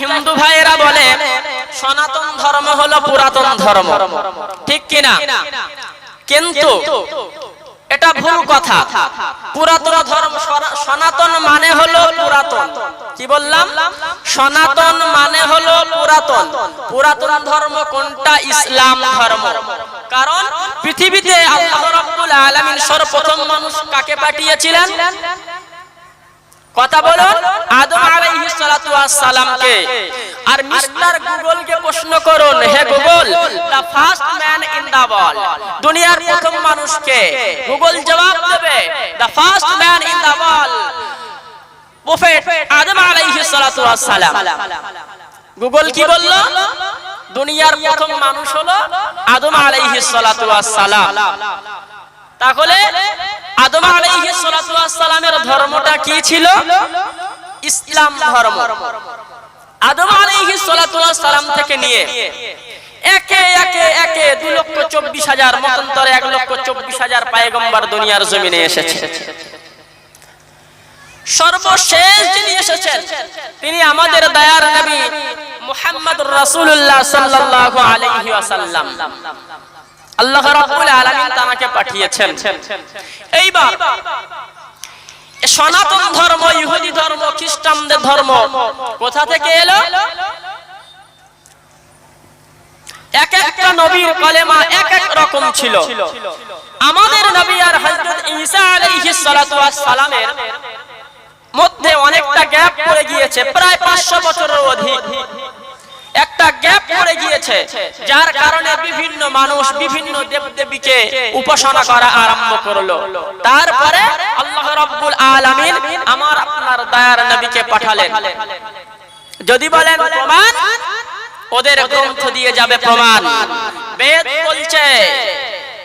হিন্দু ভাইয়েরা বলে, সনাতন ধর্ম হলো পুরাতন ধর্ম। ঠিক কিনা? কিন্তু এটা ভুল কথা। পুরাতন ধর্ম সনাতন মানে হলো পুরাতন। কি বললাম? সনাতন মানে হলো পুরাতন। পুরাতন ধর্ম কোনটা? ইসলাম ধর্ম। কারণ পৃথিবীতে আল্লাহ রাব্বুল আলামিন সর্বপ্রথম মানুষ কাকে পাঠিয়েছিলেন? কথা বলো আদম আলাইহিস সালাতু ওয়াস সালামকে আর মিস্টার গুগল কে প্রশ্ন করুন, hey Google the first man in the world দুনিয়ার প্রথম মানুষকে। গুগল জবাব দেবে the first man in the world prophet Adam আলাইহিস সালাতু ওয়াস সালাম গুগল কি বলল? দুনিয়ার প্রথম মানুষ হলো আদম আলাইহিস সালাতু ওয়াস সালাম তাহলে আদম আলাইহিস সালাতু ওয়াস সালামের ধর্মটা কি ছিল? ইসলাম ধর্ম। আদম আলাইহিস সালাতু ওয়াস সালাম থেকে নিয়ে একে একে একে দু লক্ষ চব্বিশ হাজার, মতান্তরে এক লক্ষ চব্বিশ হাজার পায়গম্বর দুনিয়ার জমিনে এসেছে। সর্বশেষ যিনি এসেছেন, তিনি আমাদের দয়ার নবী মুহাম্মদ রাসূলুল্লাহ সাল্লাল্লাহু আলাইহি ওয়াসাল্লাম। আল্লাহ রাব্বুল আলামিন তাকে পাঠিয়েছেন। এইবার সনাতন ধর্ম, ইহুদি ধর্ম, খ্রিস্টানদের ধর্ম কোথা থেকে এলো? এক একটা নবীর কলেমা এক এক রকম ছিল। আমাদের নবী আর হযরত ঈসা আলাইহিস সালাতু ওয়াস সালামের মধ্যে অনেকটা গ্যাপ পড়ে গিয়েছে, প্রায় 500 বছরের অধিক। গ্যাপ পড়ে গিয়েছে, যার কারণে বিভিন্ন মানুষ বিভিন্ন দেবদেবীকে উপাসনা করা আরম্ভ করল। তারপরে আল্লাহ রাব্বুল আলামিন আমার আপনার দয়ার নবীকে পাঠালেন। যদি বলেন, প্রমাণ? ওদের গ্রন্থ দিয়ে যাবে প্রমাণ। বেদ বলছে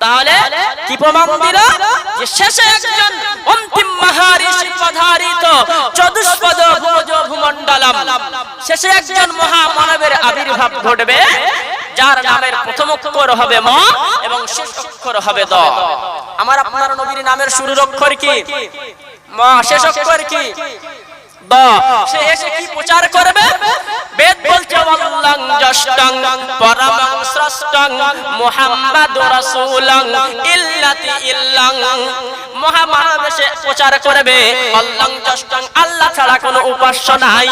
তাহলে কি প্রমাণ দিল? যে শেষে একজন অন্তিম মহারিষি পধারিত চতুষ্পদ ভোজ ভূমণ্ডলম। শেষে একজন মহামানবের আবির্ভাব ঘটবে, যার নামের প্রথম অক্ষর হবে ম এবং শেষ অক্ষর হবে দ। আমার আপনার নবীর নামের শুরুর অক্ষর কি? ম, শেষ অক্ষর কি? দ। সে এসে কি প্রচার করবে? বেদ বলছে ওয়াল্লাং জষ্টং পরমং স্রষ্টং মুহাম্মাদুর রাসূলং ইল্লাতি ইল্লাং। মহামানব এসে প্রচার করবে আল্লাহ জষ্টং আল্লাহ ছাড়া কোনো উপাস্য নাই।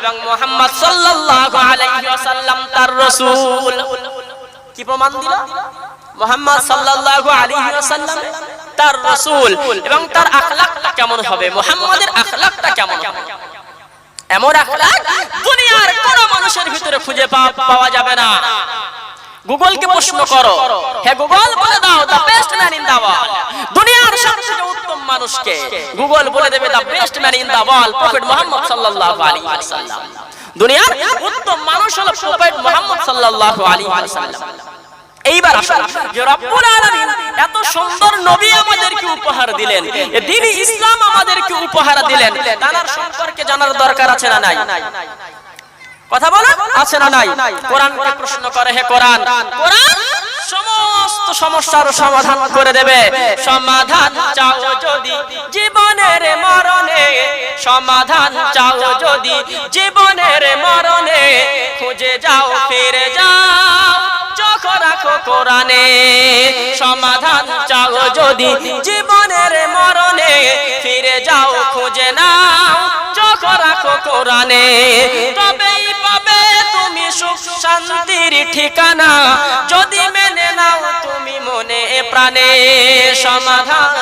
এবং মুহাম্মদ সাল্লাল্লাহু আলাইহি ওয়াসাল্লাম তার রাসূল। কি প্রমাণ দিল? মোহাম্মদ সাল্লাল্লাহু আলাইহি ওয়াসাল্লাম তার রাসূল। এবং তার আখলাকটা কেমন হবে? মুহাম্মাদের আখলাকটা কেমন হবে? এমন আখলাক দুনিয়ার কোন মানুষের ভিতরে খুঁজে পাওয়া যাবে না। গুগলকে প্রশ্ন করো, হে গুগল, বলে দাও the best man in the world দুনিয়ার সবচেয়ে উত্তম মানুষকে গুগল বলে দেবে the best man in the world prophet Muhammad সাল্লাল্লাহু আলাইহি ওয়াসাল্লাম। দুনিয়ার উত্তম মানুষ হলো প্রফেট মুহাম্মদ সাল্লাল্লাহু আলাইহি ওয়াসাল্লাম। এইবার রব্বুল আলামিন এত সুন্দর নবী আমাদেরকে উপহার দিলেন, এ দ্বীন ইসলাম আমাদেরকে উপহার দিলেন। তার সম্পর্কে জানার দরকার আছে না নাই? কথা বলে, আছে না নাই? কোরআনকে প্রশ্ন করে, হে কোরআন। কোরআন সমস্ত সমস্যার সমাধান করে দেবে। সমাধান চাও যদি জীবনের মরণে, সমাধান চাও যদি জীবনের মরণে, খুঁজে যাও, ফিরে যাও। রাখো কোরআনে। সমাধান চাও যদি জীবনের মরণে, ফিরে যাও, খুঁজে নাও, চোখ রাখো কোরআনে। তবেই পাবে তুমি সুখ শান্তির ঠিকানা। যদি মেনে নাও তুমি মনে প্রাণে। সমাধান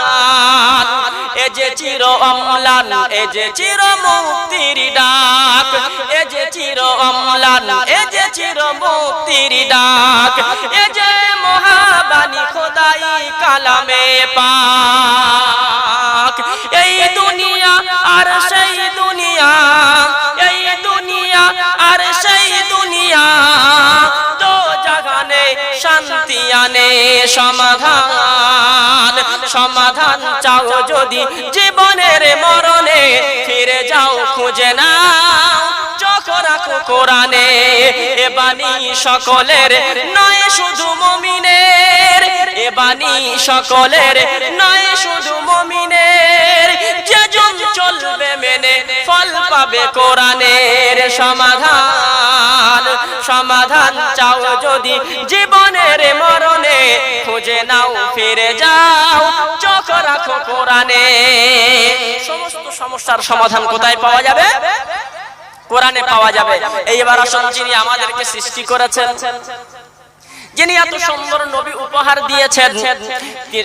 এ যে চির অম্লান এ যে চির মুক্তির ডাক, এ যে চির অম্লান এ যে চির মুক্তির ডাক, এ যে মহাবাণী খোদাই কালামে পাক। এই দুনিয়া আর সেই দুনিয়া, এই দুনিয়া আর সেই দুনিয়া তো জাগানে শান্তি আনে সমাধান সমাধান চাও যদি জীবনের মরণে ফিরে যাও, খুঁজে চোখ রাখো কোরআনে, এ বাণী সকলের নয়, শুধু মমিনের। এ বাণী সকলের নয়, শুধু মমিনের। যেজন চলবে মেনে, ফল পাবে কোরআনের সমাধান। সমাধান চাও যদি জীবনের মরণে, খুঁজে নাও, ফিরে যাও। চোখ রাখো কোরআনে। সমস্ত সমস্যার সমাধান কোথায় পাওয়া যাবে? কোরআনে পাওয়া যাবে। এইবার আসুন যিনি আমাদেরকে সৃষ্টি করেছেন। যিনি এত সুন্দর নবী উপহার দিয়েছেন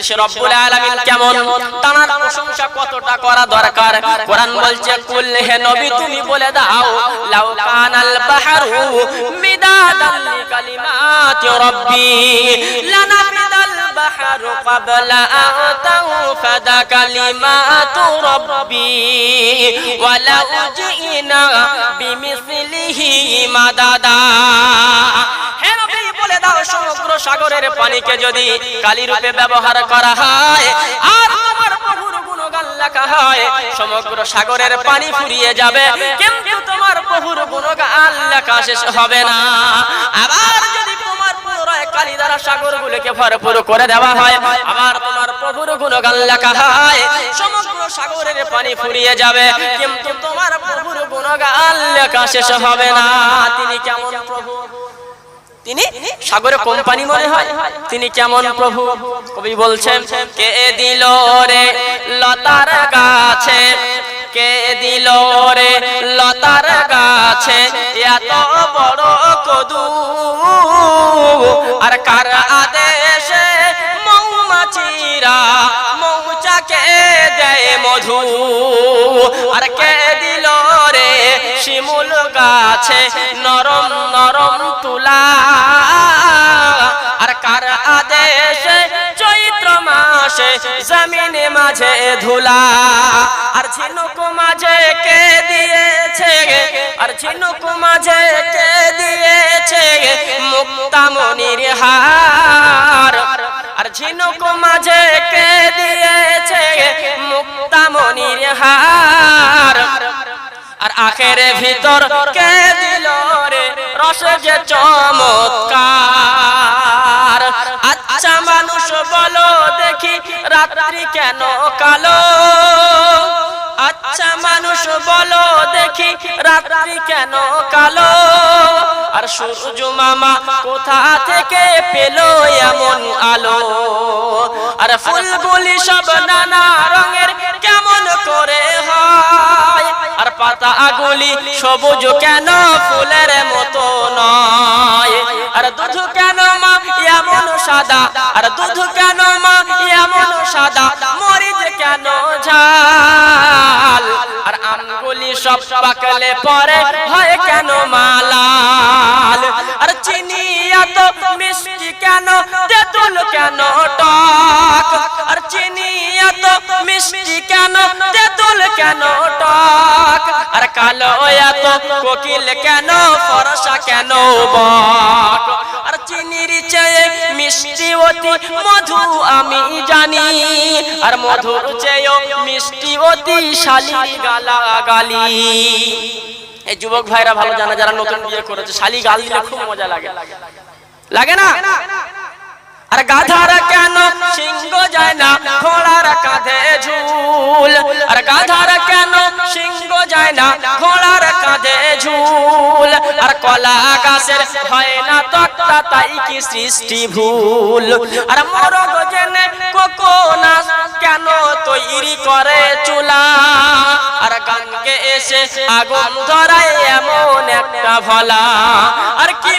সে রব্বুল আলামিন কেমন? তার প্রশংসা কতটা করা দরকার? কোরআন বলছে, কুল হে নবী, তুমি বলে দাও, লাউ কানাল বাহরু মিদাদাল রাব্বি বাহরু ক্বাবলা রাব্বি ওয়ালাউ জিনা বিমিসলিহি মাদাদা। বলে দাও সমগ্র সাগরের পানিকে যদি কালি রূপে ব্যবহার করা হয়, আর তোমার প্রভুর গুণগান লেখা হয়, সমগ্র সাগরের পানি ফুরিয়ে যাবে, কিন্তু তোমার প্রভুর গুণগান লেখা শেষ হবে না। আবার যদি তোমার পুনরায় কালি দ্বারা ভরপুর করে দেওয়া হয়, আবার তোমার প্রভুর গুণগান লেখা হয়, সমগ্র সাগরের পানি ফুরিয়ে যাবে, কিন্তু তোমার প্রভুর গুণগান লেখা শেষ হবে না। তিনি কেমন প্রভু? তিনি সাগরে কোম্পানি মনে হয়। তিনি কেমন প্রভু? কবি বলছেন, কে দিল রে লতার গাছে? কে দিল রে লতার গাছে? এত বড় কদু। আর কার আদেশে মৌমাছিরা মৌচাকে দেয় মধু? আর কে দিল রে শিমুল গাছে নরম নরম তুলা? আর কার আদেশে চৈত্র মাসে জমিনে মাঝে ধুলা? আর ঝিনুক মাঝে কে দিয়েছে আর ঝিনুক মাঝে কে দিয়েছে মুক্তামনির হার। আর ঝিনুক মাঝে কে দিয়েছে মুক্তামনির হার। আর আখের ভিতর কে দিল রে? রস যে চমৎকার। আচ্ছা মানুষ বলো দেখি রাত্রি কেন কালো? আচ্ছা মানুষ বলো দেখি রাত্রি কেন কালো? আর সূর্য মামা কোথা থেকে পেল এমন আলো? আর ফুলগুলি সব নানা রঙের কেমন করে হয়? আর পাতা আগুলি সবুজ কেন ফুলের মতো নয়? আর দুধ কেন মা? এমন সাদা। আর দুধ কেন মা? এমন সাদা। মরিচ কেন ঝাল? আর সব পরে হয় কেন মালাল আর চিনি এত মিষ্টি কেন? কেন টক? আর চিনি মিষ্টি কেন? তেঁতুল কেন টক? আর কালো এত কোকিল কেন? ফরসা কেন বক? আর চিনির চেয়ে মিষ্টি অতি মধু আমি জানি। আর মধুর চেয়েও মিষ্টি অতি শালি গালা গালি এই যুবক ভাইরা ভালো জানে, যারা নতুন বিয়ে করেছে, শালি গাল দিলে খুব মজা লাগে। লাগে না? আর গাধার কেন সিংহ যায় না? ঘোড়ার কাঁধে ঝুল। আর গাধার কেন সিংহ যায় না? ঘোড়ার কাঁধে ঝুল। আর কলা গাছের হয় না তক্তা, তাই কি সৃষ্টি ভুল? আর মরগ জেনে কোকোনা কেন তৈরি করে চুলা? আর গানকে এসে আগুন ধরায় এমন একটা ভলা। আর কি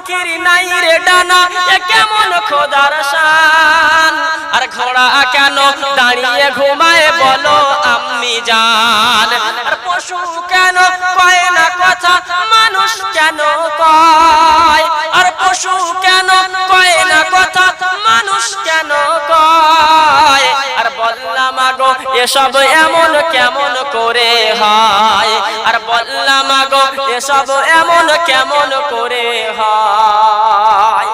পাখির নাই রে ডানা কেমন খোদার শান? আর ঘোড়া কেন দাঁড়িয়ে ঘুমায় বলো আম্মি জান? আর পশু কেন কয় না কথা, মানুষ কেন কয়? আর পশু কেন কয় না কথা, মানুষ কেন কয়? আর বললাম, আগো, এসব এমন কেমন করে হয়? আর বললাম, আগো এসব এমন কেমন করে হয়?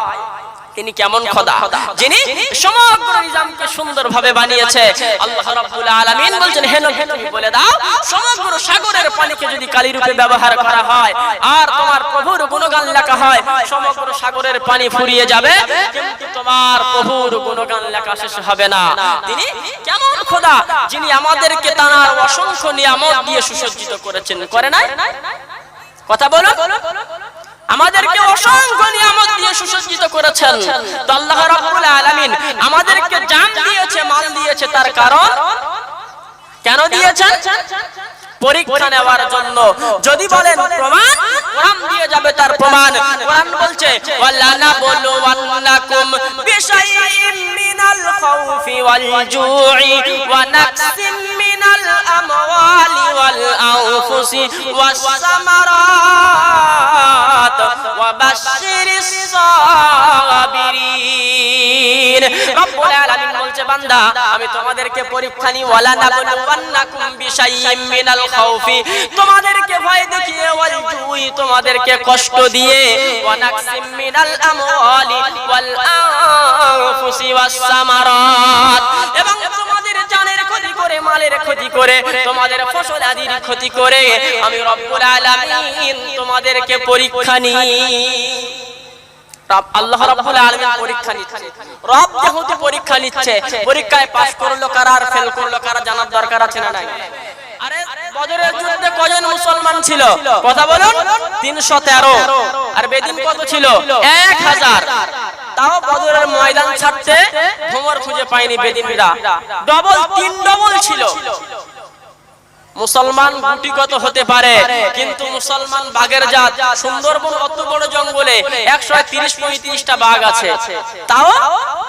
তিনি কেমন খোদা? যিনি সমগ্র নিজামকে সুন্দরভাবে বানিয়েছে। আল্লাহ রাব্বুল আলামিন বলছেন, হে নবী বলে দাও, সমগ্র সাগরের পানিকে যদি কালি রূপে ব্যবহার করা হয়, আর তোমার প্রভুর গুণগান লেখা হয়, সমগ্র সাগরের পানি ফুরিয়ে যাবে, কিন্তু তোমার প্রভুর গুণগান লেখা শেষ হবে না। তিনি কেমন খোদা, যিনি আমাদেরকে তার অসংখ্য নিয়ামত দিয়ে সুসজ্জিত করেছেন, করে নাই? কথা বলো। আমাদেরকে অসংখ্য নিয়ামত দিয়ে সুসজ্জিত করেছেন। তো আল্লাহ রাব্বুল আলামিন আমাদেরকে জান দিয়েছে, মাল দিয়েছে, তার কারণ কেন দিয়েছেন? পরীক্ষা নেওয়ার জন্য। যদি বলেন প্রমাণ কোরআন দিয়ে যাবে তার প্রমাণ। কোরআন বলছে ওয়ালা নাবলু ওয়ান্নাকুম বিশাইইম মিনাল খাউফি ওয়াল জু'i ওয়া নাকসিম মিনাল আমওয়ালি ওয়াল আনফুসি ওয়াস সামারাত ওয়া বাশশিরিস সাবিরিন। রব্বুল আলামিন বলছে, বান্দা, আমি তোমাদেরকে পরীক্ষা নি ওয়ালা নাবলুওয়ান্নাকুম বিশাইইম মিনাল খাউফি। তোমাদেরকে ভয় দেখিয়ে ওয়াল জুই তোমাদেরকে কষ্ট দিয়ে। ওয়া নাকসিম মিনাল আমওয়ালি ওয়াল আনফুসি এবং তোমাদের জানের ক্ষতি করে, মালের ক্ষতি করে, তোমাদের ফসল আদির ক্ষতি করে, আমি রব্বুল আলামিন তোমাদেরকে পরীক্ষা নিচ্ছে। রব পরীক্ষা নিচ্ছে, পরীক্ষায় পাস করল কারা আর ফেল করল কারা জানার দরকার আছে না নাই? আরে খুঁজে পায়নি ডবল, তিন ডবল ছিল। মুসলমান গুটিগত হতে পারে, কিন্তু মুসলমান বাঘের জাত। সুন্দরবন অত বড় জঙ্গলে একশো তিরিশ পঁয়ত্রিশটা বাঘ আছে। তাও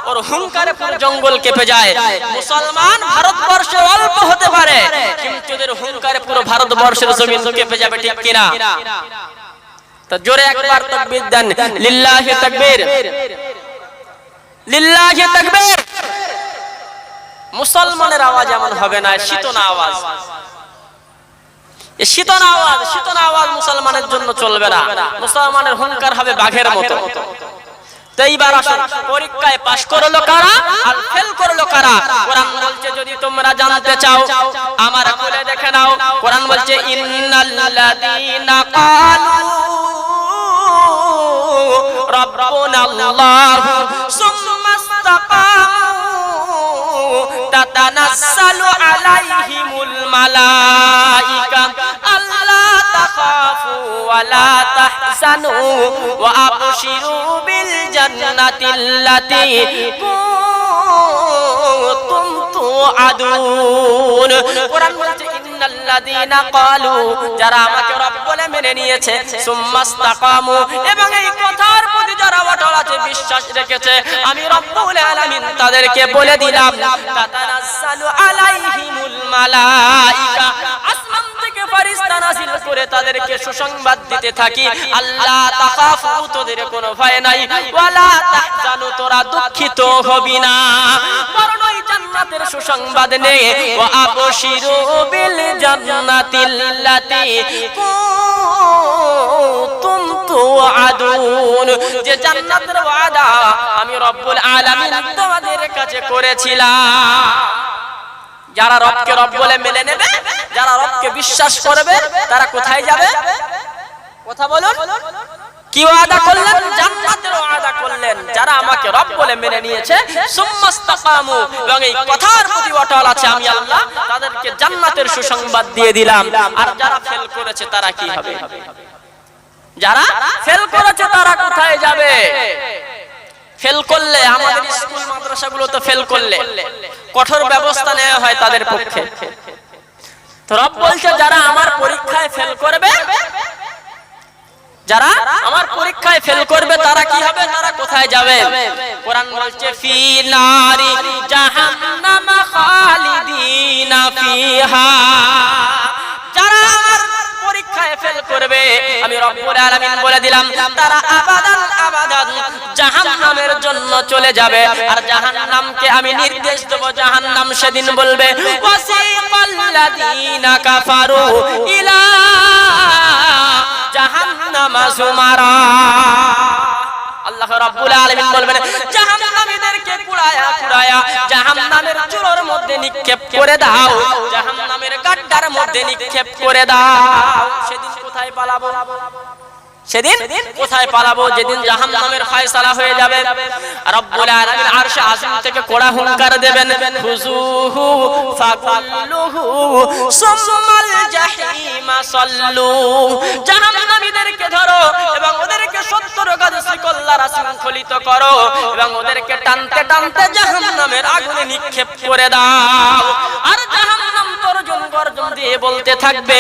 ওর হুঙ্কারে পুরো জঙ্গল কেঁপে যায় মুসলমান ভারতবর্ষে অল্প হতে পারে কিন্তু ওদের হুঙ্কারে পুরো ভারতবর্ষের জমিন কেঁপে যাবে ঠিক কিনা তো জোরে একবার তাকবীর দেন লিল্লাহি তাকবীর লিল্লাহি তাকবীর মুসলমানের আওয়াজ এমন হবে না শীতনা আওয়াজ শীতন আওয়াজ শীতন আওয়াজ মুসলমানের জন্য চলবে না মুসলমানের হুঙ্কার হবে বাঘের মতো পরীক্ষায় পাশ করল কারা আর ফেল করল কারা? কোরআন বলছে, যদি তোমরা জানতে চাও, আমার কোলে দেখে নাও। কোরআন বলছে আল্লাহু আলাইহিমুল মালাইকা আল্লা বিল জান্নাতিল্লাতী কুনতুম তুআদুন কোরআন বলছে, ইন্নাল্লাযীনা ক্বালু যারা আমাকে রব বলে মেনে নিয়েছে সুম্মাস্তাকামু এবং এই কথার প্রতি যারা অটল আছে, বিশ্বাস রেখেছে, আমি রব্বুল আলামিন তাদেরকে বলে দিলাম তাতানাসসালু আলাইহিমুল মালাইকা। আসমান ফেরেশতা নাযিল করে তাদেরকে সুসংবাদ দিতে থাকি। আল্লাহ তাখাফু তোদের কোনো ভয় নাই। ওয়ালা তাহজানু, তোরা দুঃখিত হবি না। কারণ জান্নাতের সুসংবাদ নেই ও আবশিরু বিল জান্নাতিল্লাতি কুনতুম যারা রবকে রব বলে মেনে নেবে যারা রবকে বিশ্বাস করবে, তারা কোথায় যাবে? কথা বলুন। কি ওয়াদা করলেন? জান্নাতের ওয়াদা করলেন। যারা আমাকে রব বলে মেনে নিয়েছে এবং এই কথার প্রতি অটল আছে আমি আল্লাহ, তাদেরকে জান্নাতের সুসংবাদ দিয়ে দিলাম। আর যারা ফেল করেছে, তারা কি হবে? যারা ফেল করেছে, তারা কোথায় যাবে? ফেল করলে, আমাদের স্কুল মাদ্রাসাগুলো তো ফেল করলে কঠোর ব্যবস্থা নেওয়া হয় তাদের পক্ষে। রব বলছে, যারা আমার পরীক্ষায় ফেল করবে, যারা আমার পরীক্ষায় ফেল করবে, তারা কি হবে? তারা কোথায় যাবে? কোরআন বলছে, ফি নারি জাহান্নাম খালিদিনা ফিহা। ফেল করবে। আমি রব্বুল আলামিন বলে দিলাম, তারা আবাদান আবাদান জাহান্নামের জন্য চলে যাবে। আর জাহান্নামকে আমি নির্দেশ দেব, জাহান্নাম সেদিন বলবে ওয়াসিকাল্লাযীনা কাফারু ইলা জাহান্নামা যুমারা আল্লাহ রাব্বুল আলামিন বলবেন জাহান্নামীদেরকে কুড়ায়া কুড়ায়া জাহান্নামের চুলোর মধ্যে নিক্ষেপ করে দাও। জাহান্নামের গাড্ডার মধ্যে নিক্ষেপ করে দাও। সেদিন কোথায় পালাবো? সেদিন কোথায় পালাবো? যেদিন জাহান্নামের ফয়সালা হয়ে যাবে। রব্বুল আলামিন আরশে আযম থেকে কোড়া হুঙ্কার দেবেন খুজুহু ফাকুল্লুহু সুম্মাল জাহিমা সাল্লু। জাহান্নামীদেরকে ধরো এবং ওদেরকে 70 গজ শিকল দ্বারা শৃঙ্খলিত করো এবং ওদেরকে টানতে টানতে জাহান্নামের আগুনে নিক্ষেপ করে দাও। আর তর্জন গর্জন দিয়ে বলতে থাকবে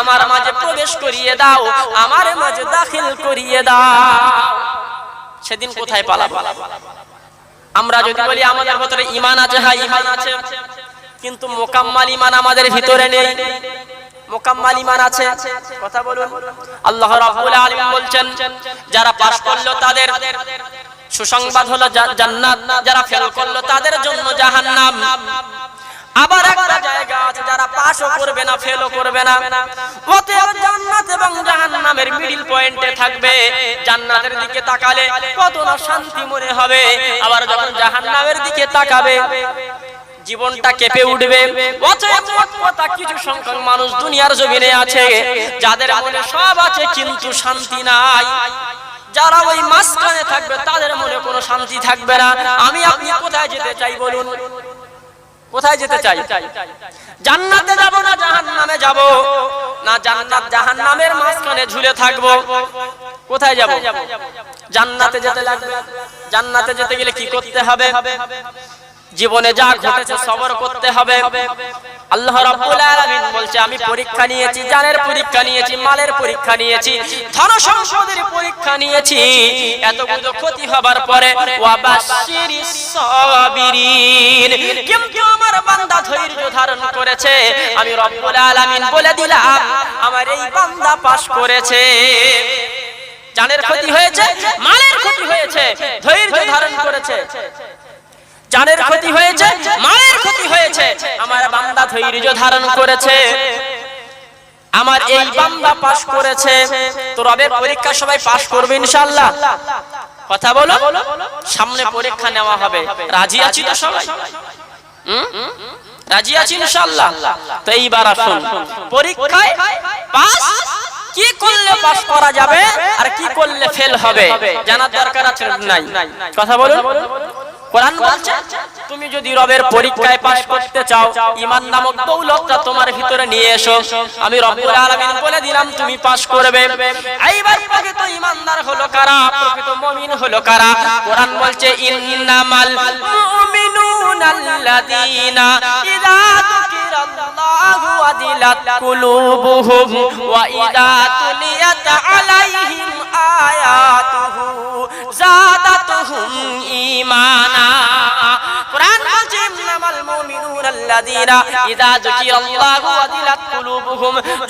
আমার মাঝে প্রবেশ করিয়ে দাও, আমার মাঝে দাখিল করিয়ে দাও। সেদিন কোথায় পালাবো? আমরা যদি বলি আমাদের ভিতরে ইমান আছে হ্যাঁ ঈমান আছে, কিন্তু মোকাম্মাল ইমান আমাদের ভিতরে নেই। মোকাম্মাল ঈমান আছে। কথা বলুন। আল্লাহ রাব্বুল আলামিন বলছেন, যারা পাশ করল তাদের সুসংবাদ হলো জান্নাত, যারা ফেল করল তাদের জন্য জাহান্নাম। আবার একটা জায়গা আছে, যারা পাশও করবে না, ফেলও করবে না। অতএব জান্নাত এবং জাহান্নামের মিডল পয়েন্টে থাকবে। জান্নাতের দিকে তাকালে কত না শান্তি মনে হবে। আবার যখন জাহান্নামের দিকে তাকাবে জীবনটা কেঁপে উঠবে। কথা কিছু সংখ্যক মানুষ দুনিয়ার জমিনে আছে। যাদের মনে সব আছে কিন্তু শান্তি নাই। যারা ওই মাঝখানে থাকবে তাদের মনে কোনো শান্তি থাকবে না। আমি আপনি কোথায় যেতে চাই বলুন? কোথায় যেতে চাই? জান্নাতে যাব না জাহান্নামে যাব? না জান্নাত জাহান্নামের মাঝখানে ঝুলে থাকব? কোথায় যাব? জান্নাতে যেতে লাগবে। জান্নাতে যেতে গেলে কি করতে হবে? জীবনে যা ঘটেছে সবর করতে হবে। আল্লাহ রাব্বুল আলামিন বলছে আমি পরীক্ষা নিয়েছি জানের পরীক্ষা নিয়েছি মালের পরীক্ষা নিয়েছি ধন সম্পদের পরীক্ষা নিয়েছি এতগুলো ক্ষতি হবার পরে ওয়াবাশশিরিস সাবিরিন। কিন্তু আমার বান্দা ধৈর্য ধারণ করেছে। আমি রব্বুল আলামিন বলে দিলাম আমার এই বান্দা পাশ করেছে। জানের ক্ষতি হয়েছে মালের ক্ষতি হয়েছে ধৈর্য ধারণ করেছে। জানের ক্ষতি হয়েছে মায়ের ক্ষতি হয়েছে আমার বান্দা ধৈর্য ধারণ করেছে। আমার এই বান্দা পাশ করেছে। তো রবের পরীক্ষা সবাই পাশ করবে ইনশাআল্লাহ। কথা বলো। সামনে পরীক্ষা নেওয়া হবে। রাজি আছি তো সবাই? হুম? রাজি আছি ইনশাআল্লাহ। তো এইবার আসুন। পরীক্ষায় পাস কি করলে পাস করা যাবে? আর কি করলে ফেল হবে? জানার দরকার আছে নাই। কথা বলুন। কোরআন বলছে, তুমি যদি রবের পরীক্ষায় পাশ করতে চাও, ঈমান নামক দৌলতটা তোমার ভিতরে নিয়ে এসো। আমি রব্বুল আলামিন বলে দিলাম, তুমি পাশ করবে। এইবার প্রকৃত ঈমানদার হলো কারা? প্রকৃত মুমিন হলো কারা? কোরআন বলছে, ইন্নামাল মুমিনুনাল্লাযীনা ইযা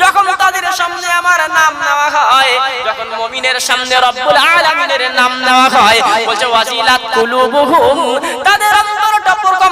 যখন তাদের সামনে আমার নাম নেওয়া হয়, যখন মুমিনের সামনে রব্বুল আলামিনের নাম নেওয়া হয়, বলছে তাদের অন্তরটা প্রকম্পিত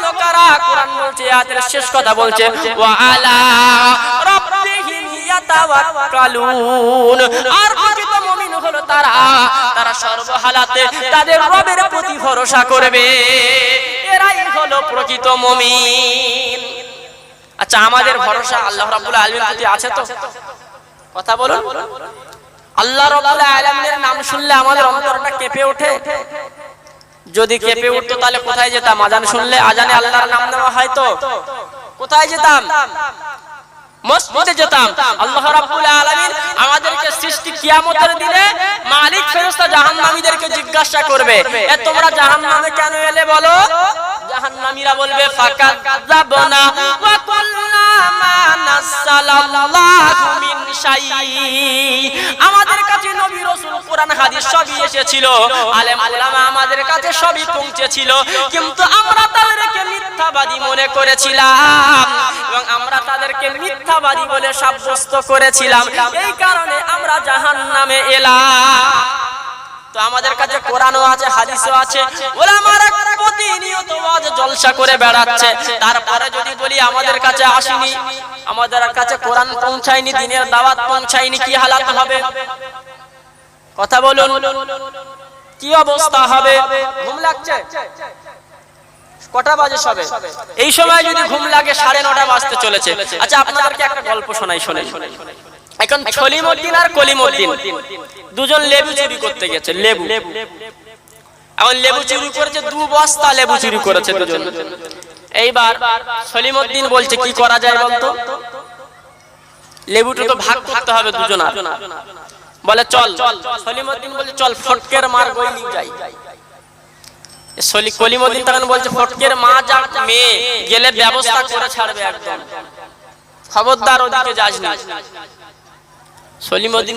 কারা কোরআন বলছে, আয়াতের শেষ কথা বলছে ইয়াতাওয়াক্কালুন। আর প্রকৃত মুমিন হলো তারা তারা সর্বহালাতে তাদের রবের প্রতি ভরসা করবে। এরাই হলো প্রকৃত মুমিন। আচ্ছা আমাদের ভরসা আল্লাহ রাব্বুল আলামিনের প্রতি আছে তো? কথা বলুন। আল্লাহ রাব্বুল আলামিনের নাম শুনলে আমাদের অন্তরটা কেঁপে ওঠে। যদি কেঁপে উঠতো তাহলে কোথায় যেতাম? আজান শুনলে আজানে আল্লাহর নাম নেওয়া হয় তো কোথায় যেতাম? মসজিদে যেতাম। আল্লাহ রাব্বুল আলামিন আমাদেরকে সৃষ্টি কিয়ামতের দিনে মালিক ফেরেশতা জাহান্নামীদেরকে জিজ্ঞাসা করবে, এ তোমরা জাহান্নামে কেন এলে বলো? জাহান্নামীরা বলবে ফাকাযাবনা ওয়া কুল্লা মা নাসালাল্লাহু মিন শাই আমাদের কাছে নবী রাসূল কোরআন হাদিস সবই এসেছিল, আলেম উলামা আমাদের কাছে সবই পৌঁছেছিল, কিন্তু আমরা তাদেরকে মিথ্যাবাদী মনে করেছিলাম এবং আমরা তাদেরকে মিথ্যাবাদী বলে সাব্যস্ত করেছিলাম। এই কারণে আমরা জাহান্নামে এলাম। তো আমাদের কাছে কোরআনও আছে, হাদিসও আছে। জলসা করে বেড়াচ্ছে। তারপরে যদি বলি আমাদের কাছে আসেনি, আমাদের কাছে কোরআন পৌঁছায়নি, দিনের দাওয়াত পৌঁছায়নি, কি হালাত হবে? কথা বলুন। কি অবস্থা হবে? ঘুম লাগছে? কটা বাজে সবে? এই সময় যদি ঘুম লাগে সাড়ে নটা বাজতে চলেছে। আচ্ছা আপনাদেরকে একটা গল্প শোনাই শোনাই। এখন ছলিমুদ্দিন আর কলিমুদ্দিন, দুজন লেবু চুরি করতে গেছে, লেবু। এখন লেবু চুরি করেছে, দু বস্তা লেবু চুরি করেছে দুজন। এইবার সলিমুদ্দিন বলছে, কি করা যায় বলতো? লেবুটা তো ভাগ করতে হবে দুজনা বলে, চল। সলিমুদ্দিন বলছে, চল, ফটকের মার গইলি যাই। সলি কলিমুদ্দিন তখন বলছে, ফটকের মা মেয়ে, গেলে ব্যবস্থা করে ছাড়বে একদম। খবরদার ওদিকে যাস না।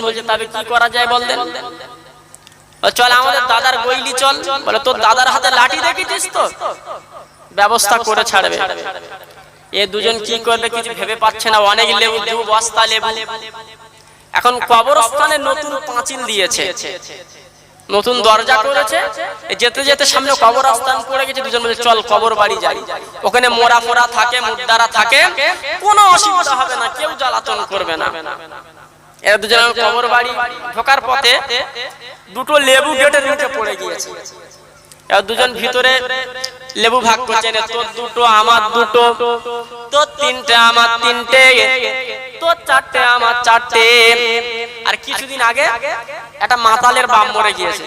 বলছে তবে কি করা যায় বল দেন ও চল আমাদের দাদার গইলি চল। বলে, তোর দাদার হাতে লাঠি দেখেছিস তো? ব্যবস্থা করে ছাড়বে। এ দুজন কি করবে কিছু ভেবে পাচ্ছে না। অনেক লেবু, দু বস্তা লেবু। এখন কবরস্থানে নতুন পাঁচিল দিয়েছে। নতুন দরজা করেছে যেতে যেতে সামনে কবরস্থান করে গেছে, দুজন বলে চল কবর বাড়ি যাই। ওখানে মোরা ফোরা থাকে, মুদ্দারা থাকে, কোনো অসুবিধা হবে না, কেউ জ্বালাতন করবে না। এরা দুজন কবর বাড়ি ঢোকার পথে দুটো লেবু গেটের নিচে পড়ে গিয়েছে। দুজন ভিতরে লেবু ভাগ করছে না তোর দুটো আমার দুটো তোর তিনটে আমার তিনটে তোর চারটে আমার চারটে। আর কিছুদিন আগে একটা মাতালের বাম মরে গিয়েছে।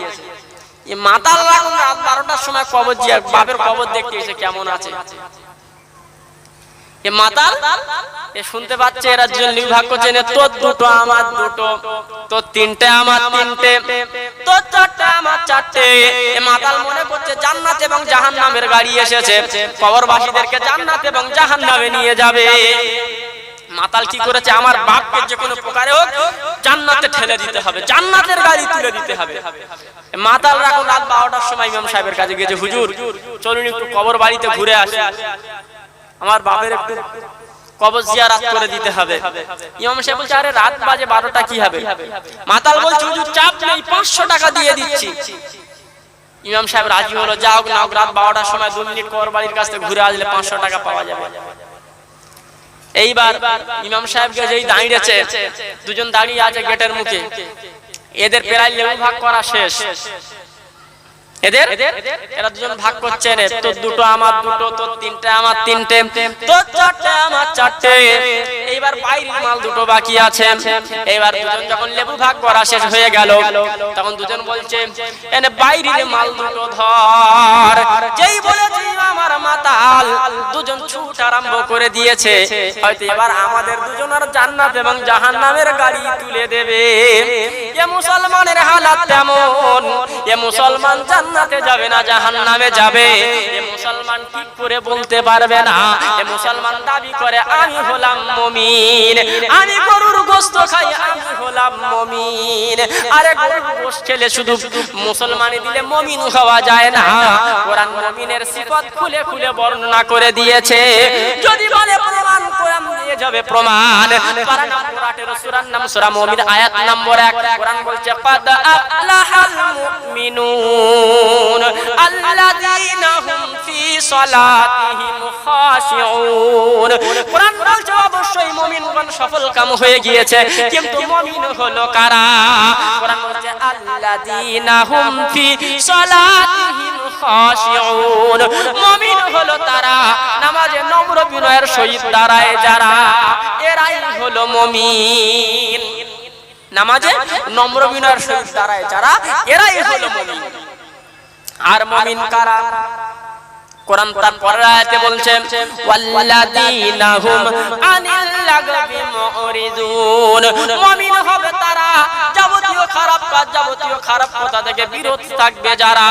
এই মাতাল রাত বারোটার সময় কবর জিয়া বাপের কবর দেখতে এসে কেমন আছে? এ মাতাল, এ শুনতে পাচ্ছে, এরা বিভাগ করছে তোর দুটো, আমার দুটো, তোর তিনটে, আমার তিনটে, তোর চারটে, আমার চারটে। এ মাতাল মনে করছে জান্নাত এবং জাহান্নামের গাড়ি এসেছে। কবরবাসীদেরকে জান্নাত এবং নিয়ে যাবে। মাতাল কি করেছে? আমার বাপকে যে কোনো প্রকারে হোক, জান্নাতে ঠেলে দিতে হবে। জান্নাতের গাড়ি তুলে দিতে হবে। মাতাল রাখুন রাত বারোটার সময় ইমাম সাহেবের কাছে গেছে হুজুর, চলুন একটু কবর বাড়িতে ঘুরে আসি। আমার বাপের একটু করে দিতে হবে। ইমাম বলছে, আরে রাত বাজে বারোটা, কি হবে? মাতাল টাকা দিয়ে দিচ্ছি। ইমাম সাহেব রাজি কাছ থেকে ঘুরে আসলে পাঁচশো টাকা পাওয়া যাবে। এইবার ইমাম সাহেবকে যেই দাঁড়িয়েছে, দুজন দাঁড়িয়ে আছে গেটের মুখে। এদের প্রায় লেবু ভাগ করা শেষ। এদের? এরা দুজন ভাগ তোর দুটো আমার, দুটো তোর তিনটে আমার, তিনটে। তোর চারটে আমার, চারটে। এইবার বাইরের মাল দুটো বাকি আছে। এইবার দুজন যখন লেবু ভাগ করা শেষ হয়ে গেল, তখন দুজন বলছে, এনে বাইরের মাল দুটো ধর। যেই বলেছি আমার মাতাল, দুজন ছুট আরম্ভ করে দিয়েছে। হয়তো এবার আমাদের দুজনের জান্নাত এবং জাহান্নামের গাড়ি তুলে দেবে। এ মুসলমানের হালাত তেমন, এ মুসলমান যাবে না জাহান্নামে যাবে এ মুসলমান ঠিক করে বলতে পারবে না এ মুসলমান দাবি করে আমি হলাম মুমিন আমি গরুর গোশত খাই আমি হলাম মুমিন আরে গরুর গোশত খেলে শুধু মুসলমানি দিলে মুমিন হওয়া যায় না কোরআন মুমিনের সিফত খুলে খুলে বর্ণনা করে দিয়েছে যদি বলে প্রমাণ কোরআন দিয়ে যাবে প্রমাণ পারা নম্বর 18 সূরার নাম সূরা মুমিন আয়াত নম্বর 1 কোরআন বলছে قد أفلح المؤمنون হয়ে গিয়েছে হুম ফি তারা, নামাজে নম্র বিনয়ের সহিত দাঁড়ায় যারা, এরাই হলো মুমিন। নামাজে নম্র বিনয়ের সহিত দাঁড়ায় যারা, এরাই হলো মুমিন। আর মুমিন কারা? কোরআন তার পরের আয়াতে বলছে, ওয়াল্লাযীনা হুম আনিল লাগবি মুরিদুন মুমিন হবে তারা যাবতীয় খারাপ কাজ, যাবতীয় খারাপ কথা থেকে বিরত থাকবে যারা।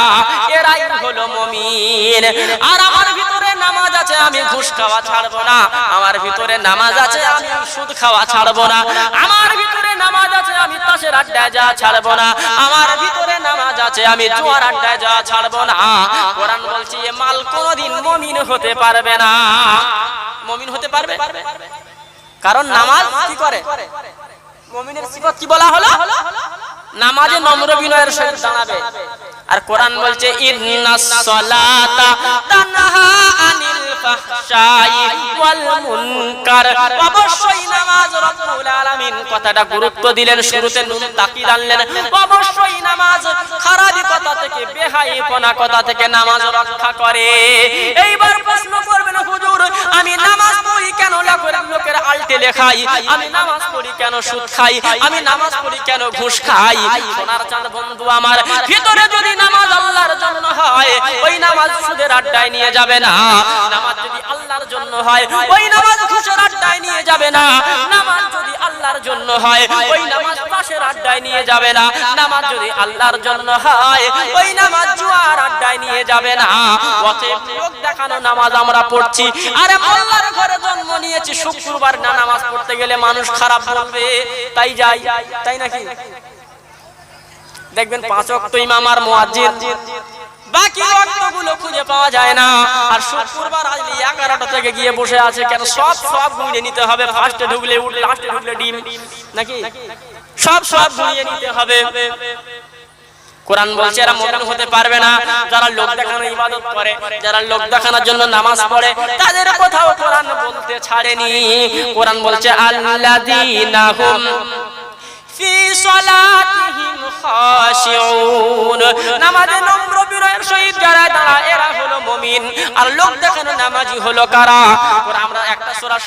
এরাই হলো মুমিন। আর আমার ভিতরে নামাজ আছে, আমি ঘুষ খাওয়া ছাড়বো না। আমার ভিতরে নামাজ আছে, আমি সুদ খাওয়া ছাড়বো না। আমার ভিতরে নামাজ আছে, আমি তাসের আড্ডায় যা ছাড়বো না। আমার ভিতরে আছে, আমি জোয়ার আড্ডায় যা ছাড়বো না। কোরআন বলছি, এ মাল কোনোদিন মমিন হতে পারবে না। মমিন হতে পারবে? কারণ নামাজ কি করে? মমিনের সিফত কি বলা হলো? নামাজে নম্র বিনয়ের সহিত দাঁড়াবে। আর কোরআন বলছে, ইন্নাস সালাতা তানহা আনিল অবশ্যই নামাজ রব্বুল আলামিন কথাটা গুরুত্ব দিলেন, শুরুতে নুন তাকিদ আনলেন অবশ্যই নামাজ খারাপি কথা থেকে, বেহাইপনা কথা থেকে নামাজ রক্ষা করে। এইবার প্রশ্ন করবেন, হুজুর, আমি নামাজ পড়ি কেন? লোকের লোকের লেখাই, আমি নামাজ পড়ি কেন সুদ খাই? আমি নামাজ পড়ি কেন ঘুষ খাই? সোনার চাঁদ বন্ধু আমার, ভিতরে যদি নামাজ আল্লাহর জন্য হয়, ওই নামাজ সুদের আড্ডায় নিয়ে যাবে না। নামাজ যদি আল্লাহর জন্য হয়, ওই নামাজ ঘুষের আড্ডায় নিয়ে যাবে না। নামাজ যদি আল্লাহর জন্য হয়, ওই নামাজ পাশের আড্ডায় নিয়ে যাবে না। নামাজ যদি আল্লাহর জন্য হয়, ওই নামাজ জুয়ার আড্ডায় নিয়ে যাবে না। দেখানো নামাজ আমরা পড়ছি। আরে আল্লাহর ঘরে জন্ম নিয়েছি, শুক্রবার না নামাজ পড়তে গেলে মানুষ খারাপ বলবে। তাই যাই, তাই নাকি? দেখবেন পাঁচ অক্ট ইমাম আর বাকি রক্তগুলো খুঁজে পাওয়া যায় না। আর শুক্রবার এগারোটা থেকে গিয়ে বসে আছে, কেন সব সব গুঁড়িয়ে নিতে হবে। ফার্স্টে ঢুকলে উঠ লাস্টে ঢুকলে ডিম। নাকি? সব সব গুঁড়িয়ে নিতে হবে। কোরআন বলছে, এরা হতে পারবে না। যারা লোক দেখানো ইবাদত করে, যারা লোক দেখানোর জন্য নামাজ পড়ে, তাদের কোথাও কোরআন বলতে ছাড়েনি। কোরআন বলছে, আল্লাযীনা হুম ফি সালাতিহিম নামাজে হলো কারা?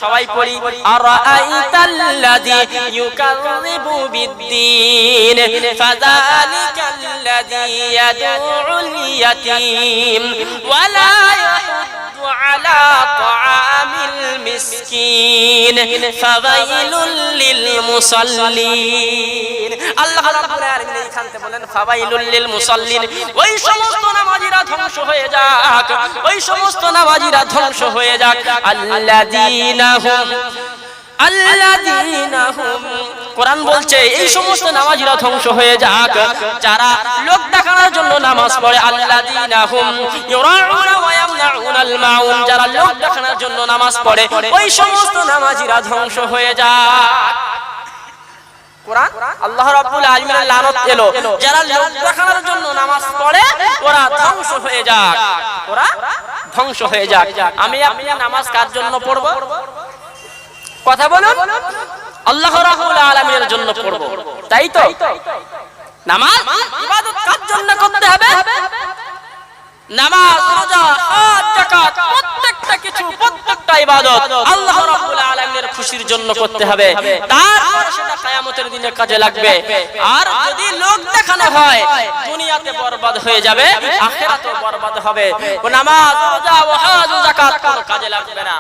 সবাই পড়ি। আর আইতাল্লাযী ইউকাযযিবু বিদ্দীন। ফাযালিকাল্লাযী ইয়াতীম। ওয়ালা ইয়াহুদ্দু তাআমিল মিসকিন ফাওয়াইলুল লিল মুসাল্লিন আল্লাহ রাব্বুল আলামিন বলেন লিল মুসাল্লিন ওই সমস্ত নামাজীরা ধ্বংস হয়ে যাক, ওই সমস্ত নামাজীরা ধ্বংস হয়ে যাক। কোরআন বলছে, এই সমস্ত নামাজীরা ধ্বংস হয়ে যাক। যারা লোক দেখানোর জন্য নামাজ পড়ে, আল্লাযীনা হুম, ইউরাউনা ইয়ামনাউনাল মাউন, যারা লোক দেখানোর জন্য নামাজ পড়ে, ওই সমস্ত নামাজীরা ধ্বংস হয়ে পড়ব? কথা বলুন। আল্লাহ রাব্বুল আলামিনের জন্য পড়ব। তাই তো? নামাজ? কার জন্য করতে হবে? নামাজ, রোজা, হজ, যাকাত, প্রত্যেকটা কিছু, প্রত্যেকটা ইবাদত আল্লাহ রাব্বুল আলামিনের খুশির জন্য করতে হবে। তারপর সেটা কিয়ামতের দিনে কাজে লাগবে। আর যদি লোক দেখানো হয়, দুনিয়াতে বরবাদ হয়ে যাবে, আখিরাতেও বরবাদ হবে। নামাজ, রোজা হজ যাকাত কাজে লাগবে না।